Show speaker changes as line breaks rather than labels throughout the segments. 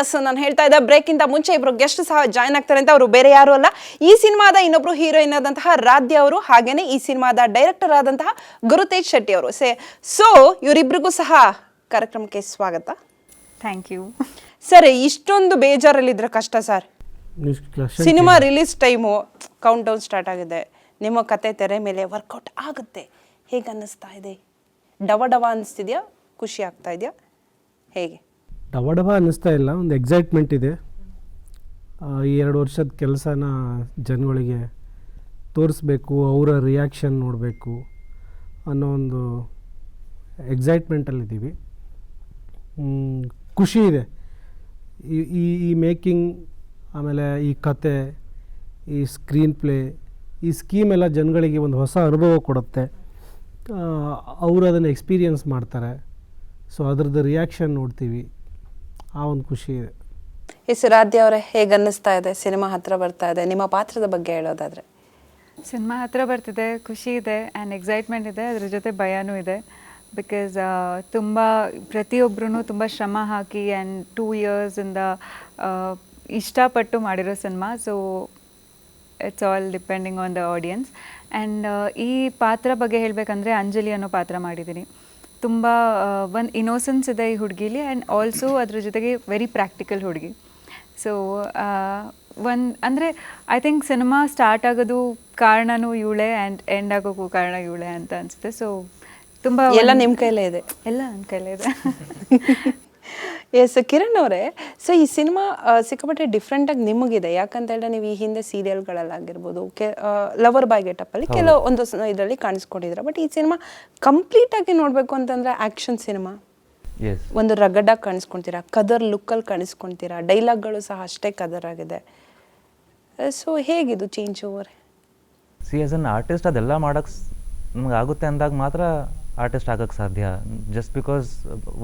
S ನಾನು ಹೇಳ್ತಾ ಇದ್ದ ಬ್ರೇಕ್ ಇಂದ ಮುಂಚೆ ಇಬ್ರು ಗೆಸ್ಟ್ ಸಹ ಜಾಯ್ನ್ ಆಗ್ತಾರೆ ಅಂತ ಅವರು ಬೇರೆ ಯಾರು ಅಲ್ಲ. ಈ ಸಿನಿಮಾದ ಇನ್ನೊಬ್ರು ಹೀರೋಯಿನ್ ಆದಂತಹ ರಾಧ್ಯ ಅವರು ಹಾಗೇನೆ ಈ ಸಿನಿಮಾದ ಡೈರೆಕ್ಟರ್ ಆದಂತಹ ಗುರುತೇಜ್ ಶೆಟ್ಟಿ ಅವರು. ಸೇ ಸೊ ಇವರಿಬ್ರಿಗೂ ಸಹ ಕಾರ್ಯಕ್ರಮಕ್ಕೆ ಸ್ವಾಗತ.
ಥ್ಯಾಂಕ್ ಯು
ಸರ್ ಇಷ್ಟೊಂದು ಬೇಜಾರಲ್ಲಿದ್ರೆ ಕಷ್ಟ sir cinema release time count down start ಆಗಿದೆ. ನಿಮ್ಮ ಕತೆ ತೆರೆ ಮೇಲೆ ವರ್ಕೌಟ್ ಆಗುತ್ತೆ. ಹೇಗೆ ಅನ್ನಿಸ್ತಾ ಇದೆ? ಡವ ಡವ ಅನ್ನಿಸ್ತಿದ್ಯಾ ಖುಷಿ ಆಗ್ತಾ ಇದೆಯಾ? ಹೇಗೆ?
ಡವ ಡವ ಅನ್ನಿಸ್ತಾ ಇಲ್ಲ, ಒಂದು ಎಕ್ಸೈಟ್ಮೆಂಟ್ ಇದೆ. ಈ ಎರಡು ವರ್ಷದ ಕೆಲಸನ ಜನಗಳಿಗೆ ತೋರಿಸ್ಬೇಕು, ಅವರ ರಿಯಾಕ್ಷನ್ ನೋಡಬೇಕು ಅನ್ನೋ ಒಂದು ಎಕ್ಸೈಟ್ಮೆಂಟಲ್ಲಿದ್ದೀವಿ ಖುಷಿ ಇದೆ. ಈ ಈ ಮೇಕಿಂಗ್ ಆಮೇಲೆ ಈ ಕತೆ, ಈ ಸ್ಕ್ರೀನ್ ಪ್ಲೇ ಈ ಸ್ಕೀಮ್ ಎಲ್ಲ ಜನಗಳಿಗೆ ಒಂದು ಹೊಸ ಅನುಭವ ಕೊಡುತ್ತೆ. ಅವರು ಅದನ್ನು ಎಕ್ಸ್ಪೀರಿಯನ್ಸ್ ಮಾಡ್ತಾರೆ. ಸೊ ಅದ್ರದ್ದು ರಿಯಾಕ್ಷನ್ ನೋಡ್ತೀವಿ. ಆ ಒಂದು ಖುಷಿ ಇದೆ.
ಎಸ್ ಸುರಾಧ್ಯ ಅವರೇ ಹೇಗೆ ಅನ್ನಿಸ್ತಾ ಇದೆ? ಸಿನಿಮಾ ಹತ್ರ ಬರ್ತಾ ಇದೆ. ನಿಮ್ಮ ಪಾತ್ರದ ಬಗ್ಗೆ ಹೇಳೋದಾದ್ರೆ.
ಸಿನಿಮಾ ಹತ್ರ ಬರ್ತಿದೆ ಖುಷಿ ಇದೆ ಆ್ಯಂಡ್ ಎಕ್ಸೈಟ್ಮೆಂಟ್ ಇದೆ ಅದ್ರ ಜೊತೆ ಭಯನೂ ಇದೆ. ಬಿಕಾಸ್ ತುಂಬ ಪ್ರತಿಯೊಬ್ಬರೂ ತುಂಬ ಶ್ರಮ ಹಾಕಿ ಆ್ಯಂಡ್ ಟೂ ಇಯರ್ಸಿಂದ ಇಷ್ಟಪಟ್ಟು ಮಾಡಿರೋ cinema. So it's all depending on the audience and ಈ ಪಾತ್ರ ಬಗ್ಗೆ ಹೇಳಬೇಕಂದ್ರೆ ಅಂಜಲಿ ಅನ್ನೋ ಪಾತ್ರ ಮಾಡಿದ್ದೀನಿ. ತುಂಬ ಒಂದು ಇನೋಸೆನ್ಸ್ ಇದೆ ಈ ಹುಡುಗಿಲಿ ಆ್ಯಂಡ್ ಆಲ್ಸೋ ಅದ್ರ ಜೊತೆಗೆ ವೆರಿ ಪ್ರಾಕ್ಟಿಕಲ್ ಹುಡುಗಿ. ಸೊ ಒಂದು ಅಂದರೆ ಐ ಥಿಂಕ್ ಸಿನಿಮಾ ಸ್ಟಾರ್ಟ್ ಆಗೋದು ಕಾರಣನೂ ಇವಳೆ ಆ್ಯಂಡ್ ಎಂಡ್ ಆಗೋಕ್ಕೂ ಕಾರಣ ಇವಳೆ ಅಂತ ಅನಿಸುತ್ತೆ. ಸೊ ತುಂಬ
ಎಲ್ಲ ನಿಮ್ಮ ಕೈಲೇ ಇದೆ.
ಎಲ್ಲ ನನ್ನ ಕೈಲೇ ಇದೆ.
ಎಸ್ ಕಿರಣ್ ಅವರೇ ಸೊ ಈ ಸಿನಿಮಾ ಸಿಕ್ಕಾಪಟ್ಟೆ ಡಿಫ್ರೆಂಟಾಗಿ ನಿಮಗಿದೆ. ಯಾಕಂತ ಹೇಳಿದ್ರೆ ನೀವು ಈ ಹಿಂದೆ ಸೀರಿಯಲ್ಗಳಲ್ಲಾಗಿರ್ಬೋದು ಕೆ ಲವರ್ ಬಾಯ್ ಗೆಟಪ್ಪಲ್ಲಿ ಕೆಲವು ಒಂದು ಇದರಲ್ಲಿ ಕಾಣಿಸ್ಕೊಂಡಿದ್ರೆ. ಬಟ್ ಈ ಸಿನಿಮಾ ಕಂಪ್ಲೀಟಾಗಿ ನೋಡಬೇಕು ಅಂತಂದರೆ ಆ್ಯಕ್ಷನ್ ಸಿನಿಮಾ ಒಂದು ರಗಡಾಗಿ ಕಾಣಿಸ್ಕೊಳ್ತೀರಾ ಕದರ್ ಲುಕ್ಕಲ್ಲಿ ಕಾಣಿಸ್ಕೊಳ್ತೀರಾ ಡೈಲಾಗ್ಗಳು ಸಹ ಅಷ್ಟೇ ಕದರ್ ಆಗಿದೆ. So ಹೇಗಿದು change over
see as an artist ಅದೆಲ್ಲ ಮಾಡೋಕ್ಕೆ ನಮ್ಗೆ ಆಗುತ್ತೆ ಅಂದಾಗ ಮಾತ್ರ ಆರ್ಟಿಸ್ಟ್ ಆಗೋಕ್ಕೆ ಸಾಧ್ಯ. ಜಸ್ಟ್ ಬಿಕಾಸ್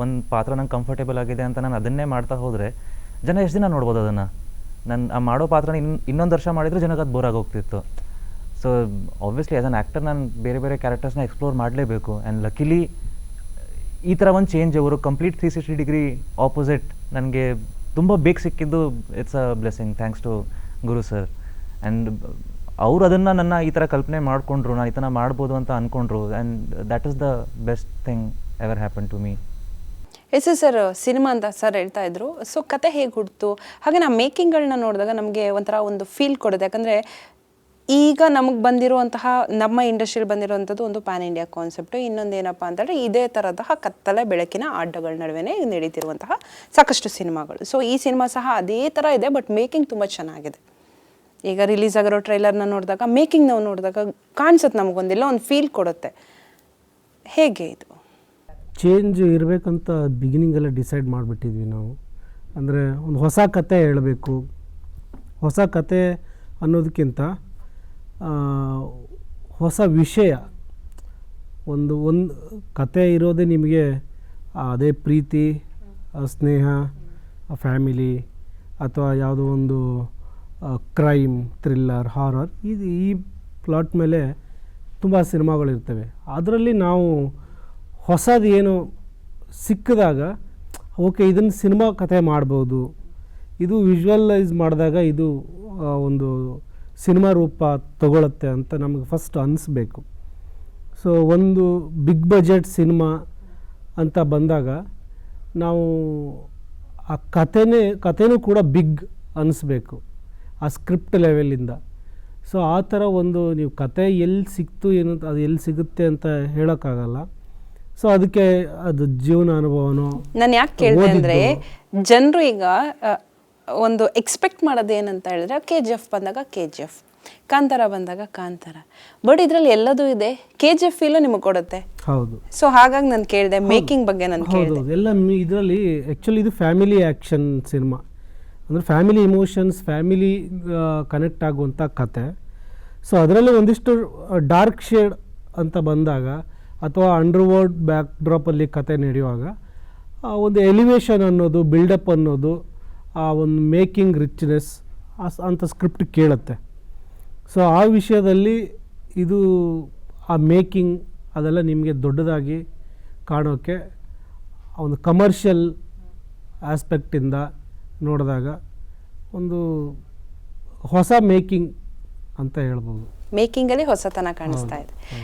ಒಂದು ಪಾತ್ರ ನಂಗೆ ಕಂಫರ್ಟೇಬಲ್ ಆಗಿದೆ ಅಂತ ನಾನು ಅದನ್ನೇ ಮಾಡ್ತಾ ಹೋದರೆ ಜನ ಎಷ್ಟು ದಿನ ನೋಡ್ಬೋದು ಅದನ್ನು? ನಾನು ಆ ಮಾಡೋ ಪಾತ್ರನ ಇನ್ನು ಇನ್ನೊಂದು ವರ್ಷ ಮಾಡಿದರೆ ಜನಕ್ಕೆ ಅದು bore ಆಗೋಗ್ತಿತ್ತು. So obviously as an actor ನಾನು ಬೇರೆ ಬೇರೆ ಕ್ಯಾರೆಕ್ಟರ್ಸ್ನ ಎಕ್ಸ್ಪ್ಲೋರ್ ಮಾಡಲೇಬೇಕು. ಆ್ಯಂಡ್ ಲಕಿಲಿ ಈ ಥರ ಒಂದು ಚೇಂಜ್ ಅವರು complete three sixty degree opposite ನನಗೆ ತುಂಬ ಬೇಗ ಸಿಕ್ಕಿದ್ದು it's a blessing thanks to Guru sir and ಅವ್ರು ಅದನ್ನು ನನ್ನ ಈ ಥರ ಕಲ್ಪನೆ ಮಾಡಿಕೊಂಡ್ರು ನಾನು ಈ ಥರ ಮಾಡ್ಬೋದು ಅಂತ ಅಂದ್ಕೊಂಡ್ರು and that is the best thing ever happen to me
S S sir, cinema ಅಂತ ಸರ್ ಹೇಳ್ತಾ ಇದ್ರು. ಸೊ ಕತೆ ಹೇಗೆ ಹುಡ್ತು ಹಾಗೆ ನಾ ಮೇಕಿಂಗ್ಗಳನ್ನ ನೋಡಿದಾಗ ನಮಗೆ ಒಂಥರ ಒಂದು ಫೀಲ್ ಕೊಡುತ್ತೆ. ಯಾಕಂದರೆ ಈಗ ನಮಗೆ ಬಂದಿರುವಂತಹ, ನಮ್ಮ ಇಂಡಸ್ಟ್ರಿಯಲ್ಲಿ ಬಂದಿರುವಂಥದ್ದು ಒಂದು ಪ್ಯಾನ್ ಇಂಡಿಯಾ ಕಾನ್ಸೆಪ್ಟು ಇನ್ನೊಂದು ಏನಪ್ಪ ಅಂತಂದರೆ ಇದೇ ಥರದಂತಹ ಕತ್ತಲೆ ಬೆಳಕಿನ ಆಟಗಳ ನಡುವೆ ನಡೀತಿರುವಂತಹ ಸಾಕಷ್ಟು ಸಿನಿಮಾಗಳು. ಸೊ ಈ ಸಿನಿಮಾ ಸಹ ಅದೇ ಥರ ಇದೆ ಬಟ್ ಮೇಕಿಂಗ್ ತುಂಬ ಚೆನ್ನಾಗಿದೆ. ಈಗ ರಿಲೀಸ್ ಆಗಿರೋ ಟ್ರೈಲರ್ನ ನೋಡಿದಾಗ ಮೇಕಿಂಗ್ ನಾವು ನೋಡಿದಾಗ ಕಾಣಿಸುತ್ತೆ ನಮಗೊಂದಿಲ್ಲ, ಒಂದು ಫೀಲ್ ಕೊಡುತ್ತೆ. ಹೇಗೆ ಇದು?
ಚೇಂಜ್ ಇರಬೇಕಂತ ಬಿಗಿನಿಂಗೆಲ್ಲ ಡಿಸೈಡ್ ಮಾಡಿಬಿಟ್ಟಿದ್ವಿ ನಾವು. ಅಂದರೆ ಒಂದು ಹೊಸ ಕತೆ ಹೇಳಬೇಕು. ಹೊಸ ಕತೆ ಅನ್ನೋದಕ್ಕಿಂತ ಹೊಸ ವಿಷಯ. ಒಂದು ಒಂದು ಕತೆ ಇರೋದೇ ನಿಮಗೆ, ಅದೇ ಪ್ರೀತಿ ಸ್ನೇಹ ಫ್ಯಾಮಿಲಿ ಅಥವಾ ಯಾವುದೋ ಒಂದು ಕ್ರೈಮ್ ಥ್ರಿಲ್ಲರ್ ಹಾರರ್ ಇದು ಈ ಪ್ಲಾಟ್ ಮೇಲೆ ತುಂಬ ಸಿನಿಮಾಗಳಿರ್ತವೆ. ಅದರಲ್ಲಿ ನಾವು ಹೊಸದು ಏನು ಸಿಕ್ಕಿದಾಗ ಓಕೆ ಇದನ್ನು ಸಿನಿಮಾ ಕತೆ ಮಾಡ್ಬೋದು. ಇದು ವಿಜುವಲೈಸ್ ಮಾಡಿದಾಗ ಇದು ಒಂದು ಸಿನಿಮಾ ರೂಪ ತಗೊಳುತ್ತೆ ಅಂತ ನಮಗೆ ಫಸ್ಟ್ ಅನ್ನಿಸ್ಬೇಕು ಸೊ ಒಂದು ಬಿಗ್ ಬಜೆಟ್ ಸಿನಿಮಾ ಅಂತ ಬಂದಾಗ ನಾವು ಆ ಕಥೆನೇ, ಕಥೆನೂ ಕೂಡ ಬಿಗ್ ಅನ್ನಿಸ್ಬೇಕು ಆ ಸ್ಕ್ರಿಪ್ಟ್ ಲೆವೆಲಿಂದ ಸೊ ಆ ಥರ ಒಂದು ನೀವು ಕತೆ ಎಲ್ಲಿ ಸಿಕ್ತು ಏನು ಅಂತ- ಅದು ಎಲ್ಲಿ ಸಿಗುತ್ತೆ ಅಂತ ಹೇಳೋಕ್ಕಾಗಲ್ಲ. ಸೊ ಅದಕ್ಕೆ ಅದು ಜೀವನ ಅನುಭವನೋ
ನಾನು ಯಾಕೆ ಕೇಳಿದೆ ಅಂದರೆ. ಜನರು ಈಗ ಒಂದು ಎಕ್ಸ್ಪೆಕ್ಟ್ ಮಾಡೋದು ಏನಂತ ಹೇಳಿದ್ರೆ ಕೆ ಜಿ ಎಫ್ ಬಂದಾಗ ಕೆ ಜಿ ಎಫ್ ಕಾಂತಾರ ಬಂದಾಗ ಕಾಂತಾರ. ಬಟ್ ಇದರಲ್ಲಿ ಎಲ್ಲದೂ ಇದೆ. ಕೆ ಜಿ ಎಫ್ ಫೀಲು ನಿಮಗೆ ಕೊಡುತ್ತೆ.
ಹೌದು.
ಸೊ ಹಾಗಾಗಿ ನಾನು ಕೇಳಿದೆ ಮೇಕಿಂಗ್ ಬಗ್ಗೆ ನಾನು ಕೇಳಿದೆ.
ಎಲ್ಲ ಇದರಲ್ಲಿ ಆ್ಯಕ್ಚುಲಿ ಇದು ಫ್ಯಾಮಿಲಿ ಆ್ಯಕ್ಷನ್ ಸಿನಿಮಾ ಅಂದರೆ ಫ್ಯಾಮಿಲಿ ಇಮೋಷನ್ಸ್ ಫ್ಯಾಮಿಲಿ ಕನೆಕ್ಟ್ ಆಗುವಂಥ ಕತೆ. ಸೊ ಅದರಲ್ಲಿ ಒಂದಿಷ್ಟು ಡಾರ್ಕ್ ಶೇಡ್ ಅಂತ ಬಂದಾಗ ಅಥವಾ ಅಂಡರ್ವರ್ಡ್ ಬ್ಯಾಕ್ ಡ್ರಾಪಲ್ಲಿ ಕತೆ ನಡೆಯುವಾಗ ಒಂದು ಎಲಿವೇಶನ್ ಅನ್ನೋದು ಬಿಲ್ಡಪ್ ಅನ್ನೋದು, ಆ, ಒಂದು ಮೇಕಿಂಗ್ ರಿಚ್ನೆಸ್ ಅಂತ ಸ್ಕ್ರಿಪ್ಟ್ ಕೇಳುತ್ತೆ. ಸೊ ಆ ವಿಷಯದಲ್ಲಿ ಇದು, ಆ ಮೇಕಿಂಗ್ ಅದೆಲ್ಲ ನಿಮಗೆ ದೊಡ್ಡದಾಗಿ ಕಾಣೋಕ್ಕೆ ಒಂದು ಕಮರ್ಷಿಯಲ್ ಆಸ್ಪೆಕ್ಟಿಂದ ನೋಡಿದಾಗ ಒಂದು ಹೊಸ ಮೇಕಿಂಗ್ ಅಂತ ಹೇಳ್ಬೋದು.
ಮೇಕಿಂಗಲ್ಲಿ ಹೊಸತನ ಕಾಣಿಸ್ತಾ ಇದೆ.